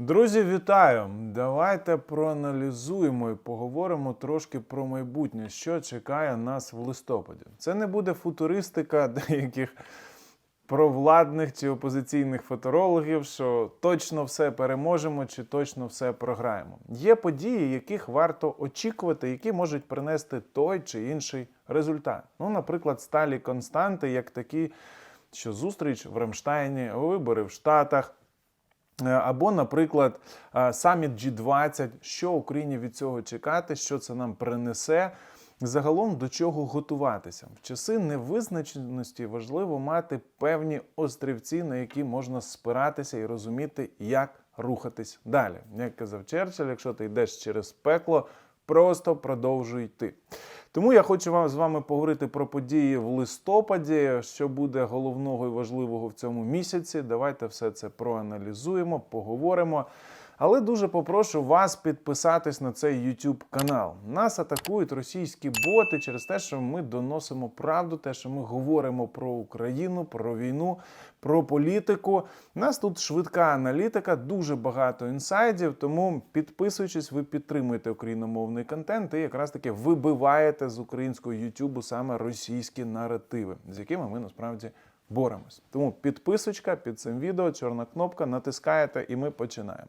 Друзі, вітаю! Давайте проаналізуємо і поговоримо трошки про майбутнє, що чекає нас в листопаді. Це не буде футуристика деяких провладних чи опозиційних фоторологів, що точно все переможемо чи точно все програємо. Є події, яких варто очікувати, які можуть принести той чи інший результат. Ну, наприклад, сталі константи, як такі, що зустріч в Рамштайні, вибори в Штатах. Е, Або, наприклад, е, саміт G20, що Україні від цього чекати, що це нам принесе, загалом до чого готуватися. В часи невизначеності важливо мати певні острівці, на які можна спиратися і розуміти, як рухатись далі. Як казав Черчилль, якщо ти йдеш через пекло, просто продовжуй йти. Тому я хочу вам з вами поговорити про події в листопаді, що буде головного і важливого в цьому місяці. Давайте все це проаналізуємо, поговоримо. Але дуже попрошу вас підписатись на цей YouTube канал. Нас атакують російські боти через те, що ми доносимо правду, те, що ми говоримо про Україну, про війну, про політику. Нас тут швидка аналітика, дуже багато інсайдів. Тому підписуючись, ви підтримуєте україномовний контент і якраз таки вибиваєте з українського YouTube саме російські наративи, з якими ми насправді боремось. Тому підписочка під цим відео, чорна кнопка, натискаєте, і ми починаємо.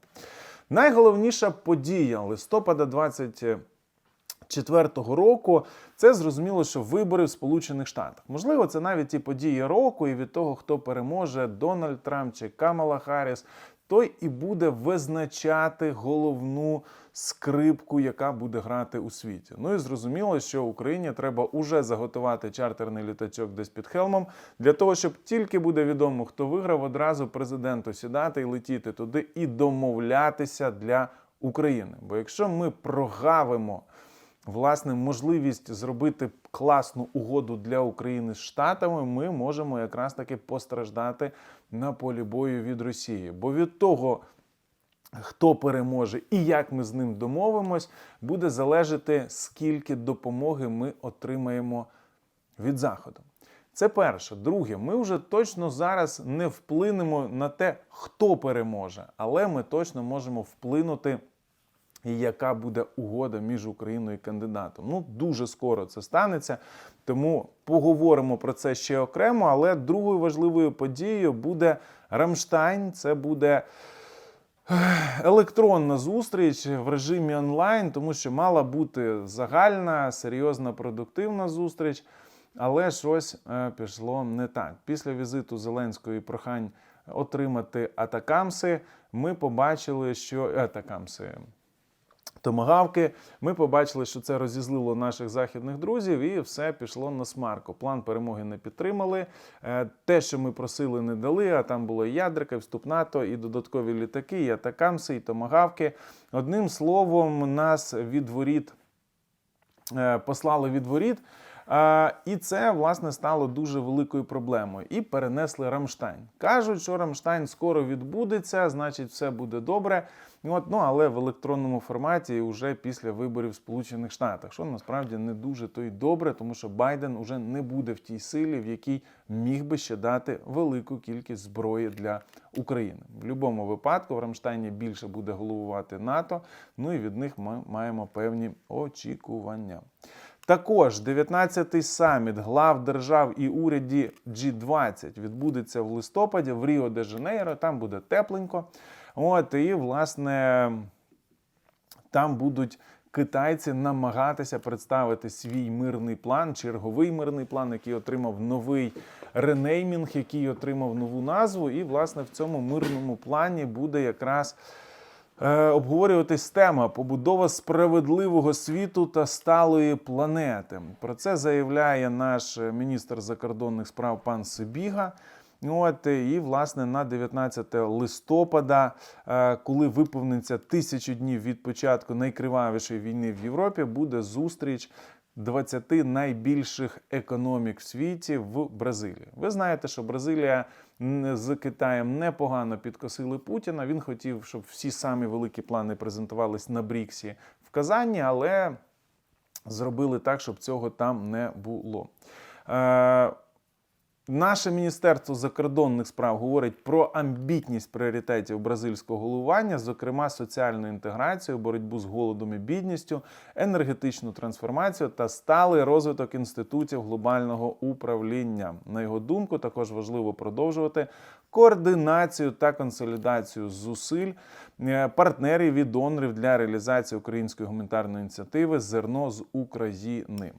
Найголовніша подія листопада 24 року це зрозуміло, що вибори в Сполучених Штатах. Можливо, це навіть і події року, і від того, хто переможе Дональд Трамп чи Камала Харріс, той і буде визначати головну скрипку, яка буде грати у світі. Ну і зрозуміло, що Україні треба уже заготувати чартерний літачок десь під Хелмом, для того, щоб тільки буде відомо, хто виграв, одразу президенту сідати і летіти туди і домовлятися для України. Бо якщо ми прогавимо власне можливість зробити класну угоду для України з Штатами, ми можемо якраз таки постраждати на полі бою від Росії. Бо від того, хто переможе і як ми з ним домовимось, буде залежати, скільки допомоги ми отримаємо від Заходу. Це перше. Друге, ми вже точно зараз не вплинемо на те, хто переможе, але ми точно можемо вплинути. І яка буде угода між Україною і кандидатом? Ну дуже скоро це станеться, тому поговоримо про це ще окремо. Але другою важливою подією буде Рамштайн. Це буде електронна зустріч в режимі онлайн, тому що мала бути загальна, серйозна, продуктивна зустріч, але щось е, пішло не так. Після візиту Зеленського і прохань отримати атакамси, ми побачили, що е, атакамси. Томагавки, ми побачили, що це розізлило наших західних друзів, і все пішло на смарку. План перемоги не підтримали. Е, Те, що ми просили, не дали. А там було і ядерка, і вступ НАТО, і додаткові літаки, і атакамси, і томагавки. Одним словом, нас від воріт е, послали від воріт. І це власне стало дуже великою проблемою. І перенесли Рамштайн. Кажуть, що Рамштайн скоро відбудеться, значить, все буде добре. От, ну але в електронному форматі вже після виборів в Сполучених Штатах, що насправді не дуже то й добре, тому що Байден уже не буде в тій силі, в якій міг би ще дати велику кількість зброї для України. В будь-якому випадку в Рамштайні більше буде головувати НАТО. Ну і від них ми маємо певні очікування. Також 19-й саміт глав держав і уряді G20 відбудеться в листопаді в Ріо де Жанейро. Там буде тепленько. От і власне там будуть китайці намагатися представити свій мирний план, черговий мирний план, який отримав новий ренеймінг, який отримав нову назву. І власне в цьому мирному плані буде якраз. Е, Обговорюватись тема побудова справедливого світу та сталої планети. Про це заявляє наш міністр закордонних справ пан Сибіга. От і власне на 19 листопада, е, коли виповниться тисячу днів від початку найкривавішої війни в Європі, буде зустріч 20 найбільших економік в світі в Бразилії. Ви знаєте, що Бразилія з Китаєм непогано підкосили Путіна. Він хотів, щоб всі самі великі плани презентувались на Бріксі в Казані, але зробили так, щоб цього там не було. Наше міністерство закордонних справ говорить про амбітність пріоритетів бразильського головування, зокрема соціальну інтеграцію, боротьбу з голодом і бідністю, енергетичну трансформацію та сталий розвиток інститутів глобального управління. На його думку, також важливо продовжувати координацію та консолідацію зусиль е, партнерів і донорів для реалізації української гуманітарної ініціативи Зерно з України.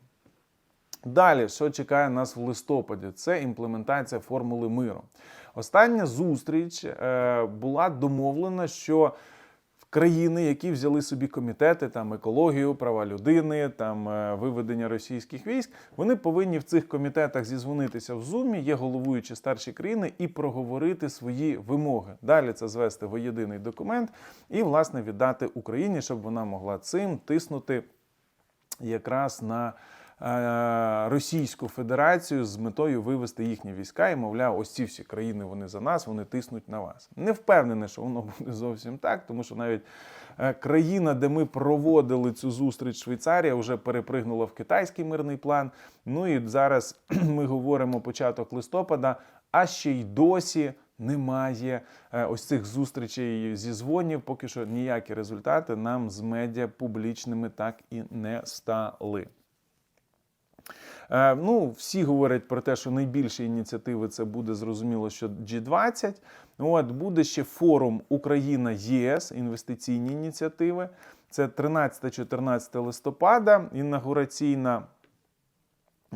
Далі, що чекає нас в листопаді, це імплементація формули миру. Остання зустріч е, була домовлена, що країни, які взяли собі комітети, там екологію, права людини, там е, виведення російських військ, вони повинні в цих комітетах зізвонитися в зумі, є головуючі старші країни, і проговорити свої вимоги. Далі це звести в єдиний документ і, власне, віддати Україні, щоб вона могла цим тиснути якраз на Російську Федерацію з метою вивести їхні війська і, мовляв, ось ці всі країни вони за нас, вони тиснуть на вас. Не впевнений, що воно буде зовсім так, тому що навіть е, країна, де ми проводили цю зустріч, Швейцарія, вже перепригнула в китайський мирний план. Ну і зараз ми говоримо початок листопада, а ще й досі. Немає е, ось цих зустрічей зі дзвонів, поки що ніякі результати нам з медіа публічними так і не стали. Е, Ну, всі говорять про те, що найбільші ініціативи це буде зрозуміло, що G20. От буде ще форум Україна ЄС, інвестиційні ініціативи. Це 13-14 листопада. Інаугураційна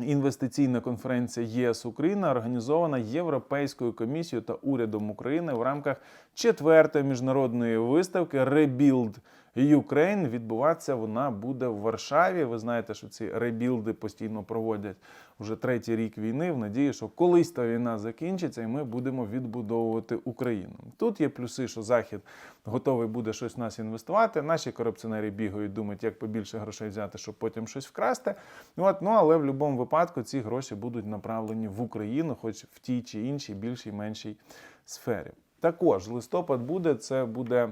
інвестиційна конференція ЄС Україна організована Європейською комісією та урядом України в рамках четвертої міжнародної виставки Rebuild Ukraine. Відбуватися вона буде в Варшаві. Ви знаєте, що ці ребілди постійно проводять вже третій рік війни. В надії, що колись та війна закінчиться, і ми будемо відбудовувати Україну. Тут є плюси, що Захід готовий буде щось в нас інвестувати. Наші корупціонери бігають, думають, як побільше грошей взяти, щоб потім щось вкрасти. От, ну але в будь-якому випадку ці гроші будуть направлені в Україну, хоч в тій чи іншій, більшій меншій сфері. Також листопад буде це буде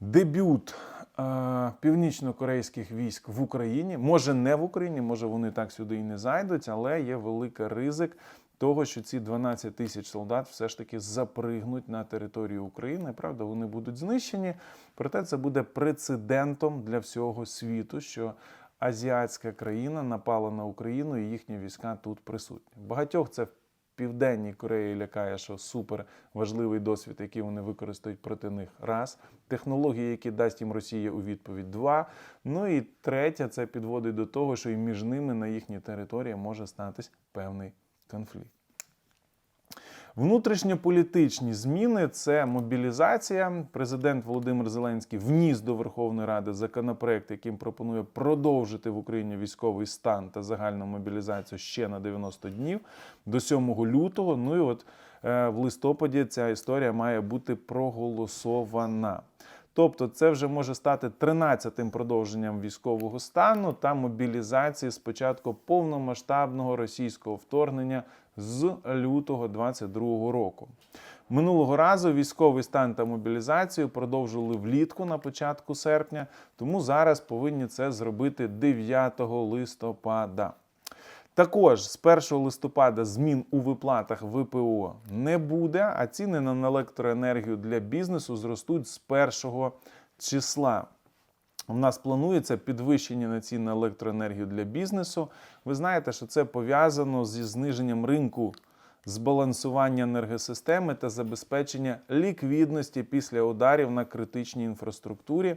дебют е, північно-корейських військ в Україні. Може, не в Україні, може вони так сюди і не зайдуть, але є великий ризик того, що ці 12 тисяч солдат все ж таки запригнуть на територію України. Правда, вони будуть знищені. Проте це буде прецедентом для всього світу, що азіатська країна напала на Україну і їхні війська тут присутні. Багатьох це в Південній Кореї лякає, що супер важливий досвід, який вони використають проти них. Раз технології, які дасть їм Росія у відповідь. Два. Ну і третє, це підводить до того, що і між ними на їхній території може статись певний конфлікт. Внутрішньополітичні зміни це мобілізація. Президент Володимир Зеленський вніс до Верховної Ради законопроект, яким пропонує продовжити в Україні військовий стан та загальну мобілізацію ще на 90 днів до 7 лютого. Ну і от е, в листопаді ця історія має бути проголосована. Тобто, це вже може стати 13-тим продовженням військового стану та мобілізації з початку повномасштабного російського вторгнення з лютого 2022 року. Минулого разу військовий стан та мобілізацію продовжили влітку на початку серпня, тому зараз повинні це зробити 9 листопада. Також з 1 листопада змін у виплатах ВПО не буде, а ціни на електроенергію для бізнесу зростуть з 1 числа. У нас планується підвищення на ціни на електроенергію для бізнесу. Ви знаєте, що це пов'язано зі зниженням ринку збалансування енергосистеми та забезпечення ліквідності після ударів на критичній інфраструктурі.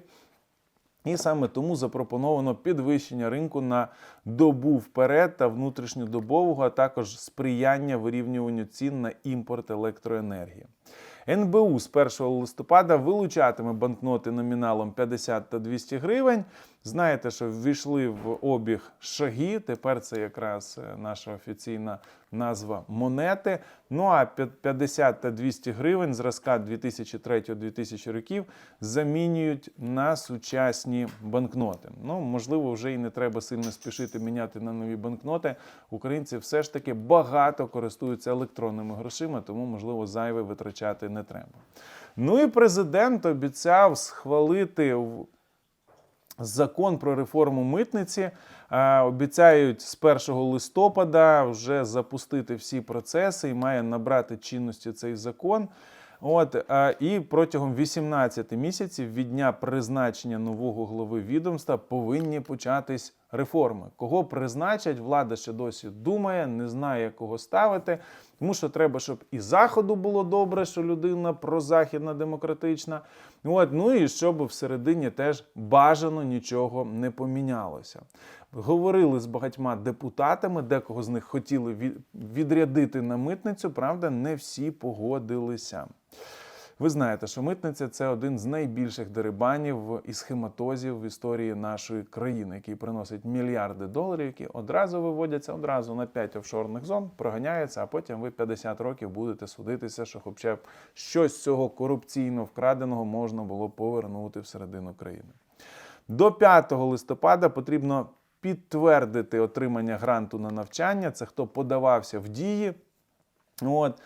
І саме тому запропоновано підвищення ринку на добу вперед та внутрішньодобового, а також сприяння вирівнюванню цін на імпорт електроенергії. НБУ з 1 листопада вилучатиме банкноти номіналом 50 та 200 гривень. Знаєте, що ввійшли в обіг шаги. Тепер це якраз е, наша офіційна назва монети. Ну а 50 та 200 гривень зразка 2003-2000 років замінюють на сучасні банкноти. Ну, можливо, вже і не треба сильно спішити міняти на нові банкноти. Українці все ж таки багато користуються електронними грошима, тому можливо зайве витрачати не треба. Ну і президент обіцяв схвалити закон про реформу митниці Обіцяють з 1 листопада вже запустити всі процеси і має набрати чинності цей закон. От і протягом 18 місяців від дня призначення нового глави відомства повинні початись реформи. Кого призначать, влада ще досі думає, не знає, кого ставити. Тому що треба, щоб і заходу було добре, що людина прозахідна, демократична. От, ну і щоб всередині теж бажано нічого не помінялося. Говорили з багатьма депутатами, декого з них хотіли від- відрядити на митницю, правда, не всі погодилися. Ви знаєте, що митниця це один з найбільших дерибанів і схематозів в історії нашої країни, який приносить мільярди доларів, які одразу виводяться одразу на 5 офшорних зон, проганяються, а потім ви 50 років будете судитися, що хоча б щось з цього корупційно вкраденого можна було повернути всередину країни. До 5 листопада потрібно підтвердити отримання гранту на навчання. Це хто подавався в дії. От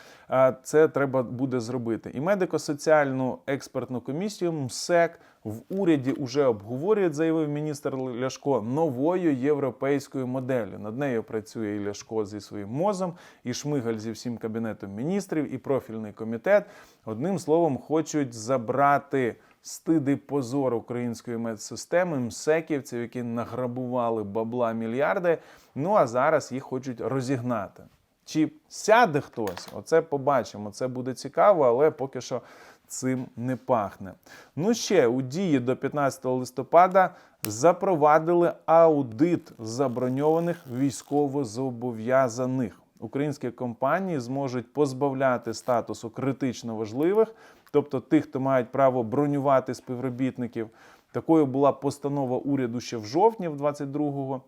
це треба буде зробити. І медико-соціальну експертну комісію МСЕК в уряді вже обговорюють, заявив міністр Ляшко, новою європейською моделлю. Над нею працює і Ляшко зі своїм мозом, і Шмигаль зі всім кабінетом міністрів, і профільний комітет. Одним словом, хочуть забрати стиди позор української медсистеми, МСЕКівців, які награбували бабла мільярди. Ну а зараз їх хочуть розігнати. Чи сяде хтось? Оце побачимо. Це буде цікаво, але поки що цим не пахне. Ну ще у дії до 15 листопада запровадили аудит заброньованих військовозобов'язаних. Українські компанії зможуть позбавляти статусу критично важливих, тобто тих, хто мають право бронювати співробітників. Такою була постанова уряду ще в жовтні, в 22-го.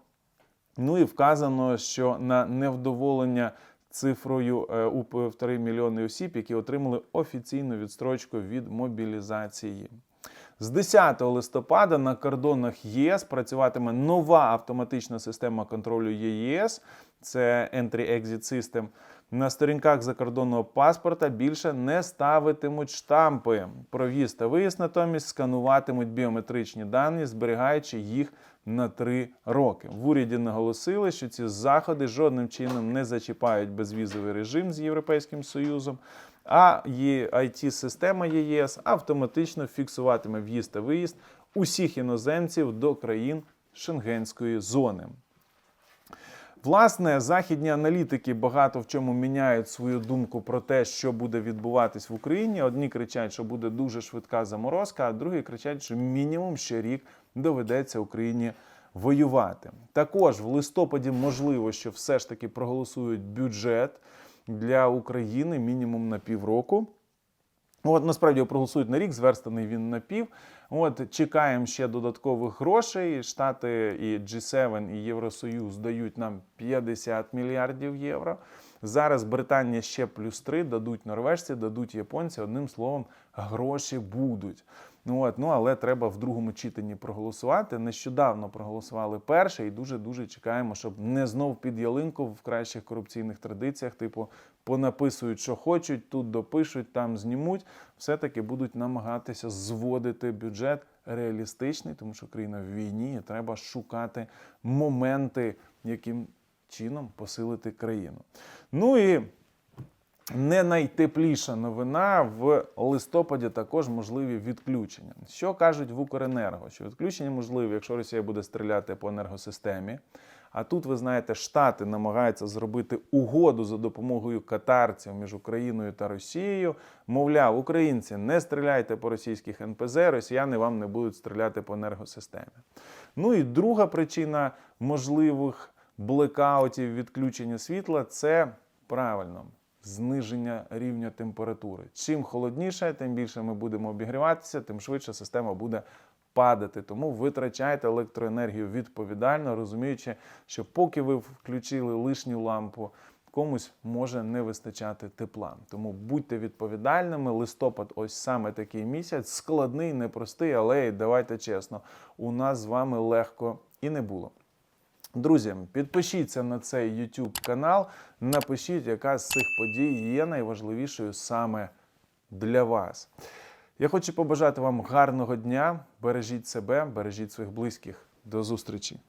Ну і вказано, що на невдоволення цифрою е, у півтори мільйони осіб, які отримали офіційну відстрочку від мобілізації. З 10 листопада на кордонах ЄС працюватиме нова автоматична система контролю ЄС, це Entry-Exit System. На сторінках закордонного паспорта більше не ставитимуть штампи. Про в'їзд та виїзд натомість скануватимуть біометричні дані, зберігаючи їх на три роки. В уряді наголосили, що ці заходи жодним чином не зачіпають безвізовий режим з Європейським Союзом. А it система ЄС автоматично фіксуватиме в'їзд та виїзд усіх іноземців до країн Шенгенської зони. Власне, західні аналітики багато в чому міняють свою думку про те, що буде відбуватись в Україні. Одні кричать, що буде дуже швидка заморозка, а другі кричать, що мінімум ще рік доведеться Україні воювати. Також в листопаді можливо, що все ж таки проголосують бюджет для України мінімум на півроку. От насправді проголосують на рік, зверстаний він на пів. От чекаємо ще додаткових грошей. Штати і G7 і Євросоюз дають нам 50 мільярдів євро. Зараз Британія ще плюс 3, дадуть норвежці, дадуть японці. Одним словом, гроші будуть. Ну от, ну але треба в другому читанні проголосувати. Нещодавно проголосували перше, і дуже дуже чекаємо, щоб не знов під ялинку в кращих корупційних традиціях, типу понаписують, що хочуть, тут допишуть, там знімуть. Все-таки будуть намагатися зводити бюджет реалістичний, тому що країна в війні і треба шукати моменти, яким чином посилити країну. Ну і не найтепліша новина в листопаді також можливі відключення. Що кажуть в Укренерго? Що відключення можливі, якщо Росія буде стріляти по енергосистемі. А тут, ви знаєте, Штати намагаються зробити угоду за допомогою катарців між Україною та Росією. Мовляв, українці, не стріляйте по російських НПЗ, росіяни вам не будуть стріляти по енергосистемі. Ну і друга причина можливих блекаутів відключення світла це правильно зниження рівня температури. Чим холодніше, тим більше ми будемо обігріватися, тим швидше система буде падати. Тому витрачайте електроенергію відповідально, розуміючи, що поки ви включили лишню лампу. Комусь може не вистачати тепла. Тому будьте відповідальними. Листопад, ось саме такий місяць, складний, непростий, але давайте чесно, у нас з вами легко і не було. Друзі, підпишіться на цей YouTube канал, напишіть, яка з цих подій є найважливішою саме для вас. Я хочу побажати вам гарного дня. Бережіть себе, бережіть своїх близьких. До зустрічі!